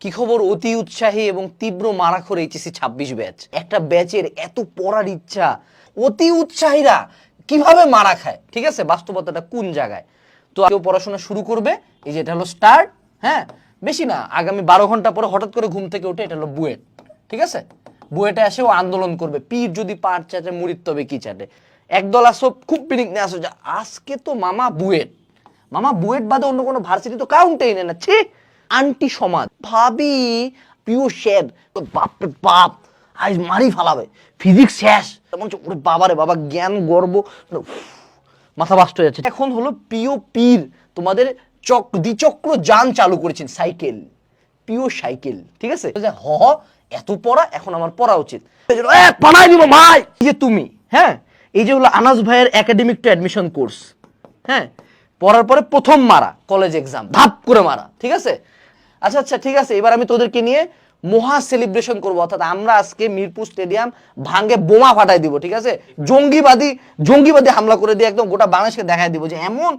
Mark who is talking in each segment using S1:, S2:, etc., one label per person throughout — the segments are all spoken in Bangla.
S1: কি খবর? অতি উৎসাহী এবং তীব্র মারাখোর এইচএসি ছাব্বিশ ব্যাচ। একটা ব্যাচের এত পড়ার ইচ্ছা। অতি উৎসাহীরা কীভাবে মারা খায়? ঠিক আছে? বাস্তবতাটা কোন জায়গায়? তো কেউ পড়াশোনা শুরু করবে। এই যে এটা হলো স্টার্ট হ্যাঁ? বেশি না, আগামী বারো ঘণ্টা পরে হঠাৎ করে ঘুম থেকে উঠে এটা হলো বুয়েট। ঠিক আছে? বুয়েটে এসে ও আন্দোলন করবে। পীর যদি পাট চাটে মুড়ির তবে কি চাটে? একদল আসো, খুব পিনিক নিয়ে আসো। যে, আজকে তো মামা বুয়েট। মামা বুয়েট বাদে অন্য কোনো ভার্সিটি তো কাউন্টেই নেই না। ছি! আন্টি সমাজ ভাবি পিউ শেড বাপরে বাপ, আজ মারি ফালাবে ফিজিক্স শেষ। তেমন ওরে বাবা রে বাবা, জ্ঞান, গর্ব মাথা বাস্ট হয়ে যাচ্ছে। এখন হলো পিও পীর, তোমাদের চক, দ্বিচক্র যান চালু করেছেন, সাইকেল, পিও সাইকেল, ঠিক আছে? হ এত পড়া, এখন আমার পড়া উচিত। পানাই দিব, ভাই! যে তুমি হ্যাঁ? এই যে হলো আনাস ভাইয়ের একাডেমিক টু অ্যাডমিশন কোর্স হ্যাঁ? পড়ার পরে প্রথম মারা কলেজ এক্সাম ধাপ করে মারা, ঠিক আছে? আচ্ছা আচ্ছা ঠিক আছে, এবার আমি তোদেরকে নিয়ে মহা সেলিব্রেশন করব। অর্থাৎ আমরা আজকে মিরপুর স্টেডিয়াম ভাঙ্গে বোমা ফাটাই দিব, ঠিক আছে? জঙ্গিবাদী জঙ্গিবাদী হামলা করে দিয়ে একদম গোটা বাংলাদেশকে দেখাই দিব যে এমন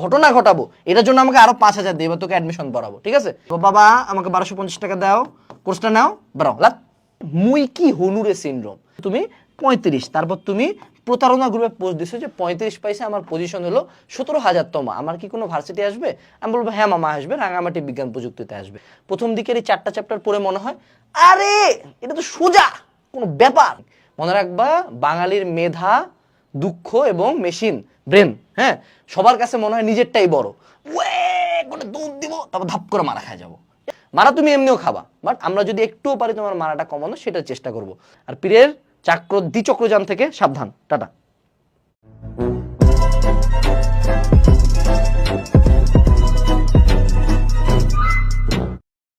S1: ঘটনা ঘটাবো। এটার জন্য আমাকে আরও পাঁচ হাজার দিয়ে তোকে অ্যাডমিশন পড়াবো ঠিক আছে? বাবা, আমাকে বারোশো পঞ্চাশ টাকা দাও, কোর্সটা নাও বাড়াও লাগ মুই কি হনুরে সিনড্রোম তুমি পঁয়ত্রিশ, তারপর তুমি প্রতারণা গ্রুপে পোস্ট দিছো যে পঁয়ত্রিশ পয়সা আমার পজিশন হলো সতেরো হাজার তমা। আমার কি কোনো ভার্সিটি আসবে? আমি বলব হ্যাঁ মামা, আসবে। রাঙামাটি বিজ্ঞান প্রযুক্তিতে আসবে। প্রথম দিকের এই চারটা চ্যাপ্টার পড়ে মনে হয়, আরে, এটা তো সোজা, কোনো ব্যাপার। মনে রাখবা, বাঙালির মেধা, দুঃখ এবং মেশিন ব্রেন হ্যাঁ? সবার কাছে মনে হয় নিজেরটাই বড়। ওয়ে করে দুধ দিব, তারপর ধাপ করে মারা খায় যাব। মারা তুমি এমনিও খাবা, বাট আমরা যদি একটুও পারি তোমার মারাটা কমানো সেটার চেষ্টা করব। আর পীরের চাক্র দ্বিচক্রযান থেকে সাবধান। টাটা।